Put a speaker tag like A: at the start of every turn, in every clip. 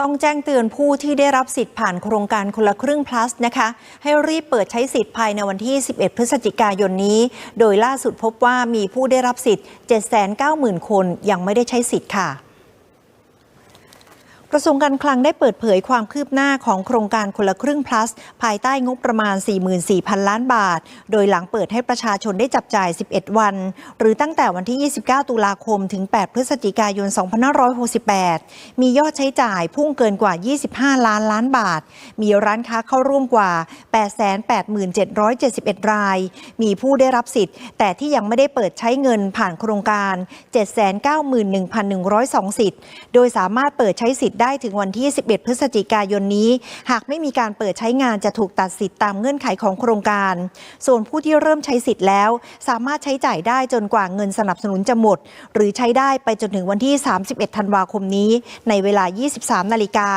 A: ต้องแจ้งเตือนผู้ที่ได้รับสิทธิ์ผ่านโครงการคนละครึ่ง plus นะคะ ให้รีบเปิดใช้สิทธิ์ภายในวันที่ 11 พฤศจิกายนนี้ โดยล่าสุดพบว่ามีผู้ได้รับสิทธิ์ 790,000 คนยังไม่ได้ใช้สิทธิ์ค่ะ ระทรวงการคลังได้เปิดเผยความคืบหน้าของโครงการคนละครึ่ง plus ภายใต้งบประมาณ 44,000 ล้านบาท โดยหลังเปิดให้ประชาชนได้จับจ่าย 11 วัน หรือตั้งแต่วันที่ 29 ตุลาคม ถึง 8 พฤศจิกายน 2568 มียอดใช้จ่ายพุ่งเกินกว่า 25 ล้านล้านบาท มีร้านค้าเข้าร่วมกว่า 887,771 ราย มีผู้ได้รับสิทธิ์ แต่ที่ยังไม่ได้เปิดใช้เงินผ่านโครงการ 791,102 สิทธิ์ โดยสามารถเปิดใช้สิทธิ์ได้ถึงวันที่ 11 พฤศจิกายนนี้ หากไม่มีการเปิดใช้งานจะถูกตัดสิทธิ์ตามเงื่อนไขของโครงการ ส่วนผู้ที่เริ่มใช้สิทธิ์แล้ว สามารถใช้จ่ายได้จนกว่าเงินสนับสนุนจะหมด หรือใช้ได้ไปจนถึงวันที่ 31 ธันวาคมนี้ ในเวลา 23 นาฬิกา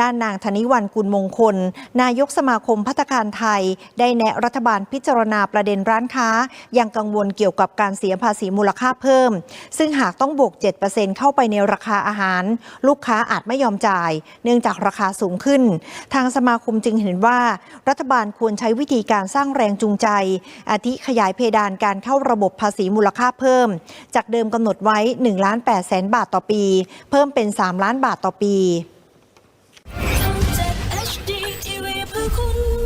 A: ด้านนางธนิวันกุลมงคล นายกสมาคมพัฒการไทย ได้แนะรัฐบาลพิจารณาประเด็นร้านค้า ยังกังวลเกี่ยวกับการเสียภาษีมูลค่าเพิ่ม ซึ่งหากต้องบวก 7%เข้าไปในราคาอาหาร ลูกค้าอาจไม่ยอมจ่าย เนื่องจากราคาสูงขึ้น ทางสมาคมจึงเห็นว่า รัฐบาลควรใช้วิธีการสร้างแรงจูงใจ อาทิขยายเพดานการเข้าระบบภาษีมูลค่าเพิ่ม จากเดิมกำหนดไว้1ล้าน8แสนบาทต่อปี เพิ่มเป็น 3 ล้านบาทต่อปี 空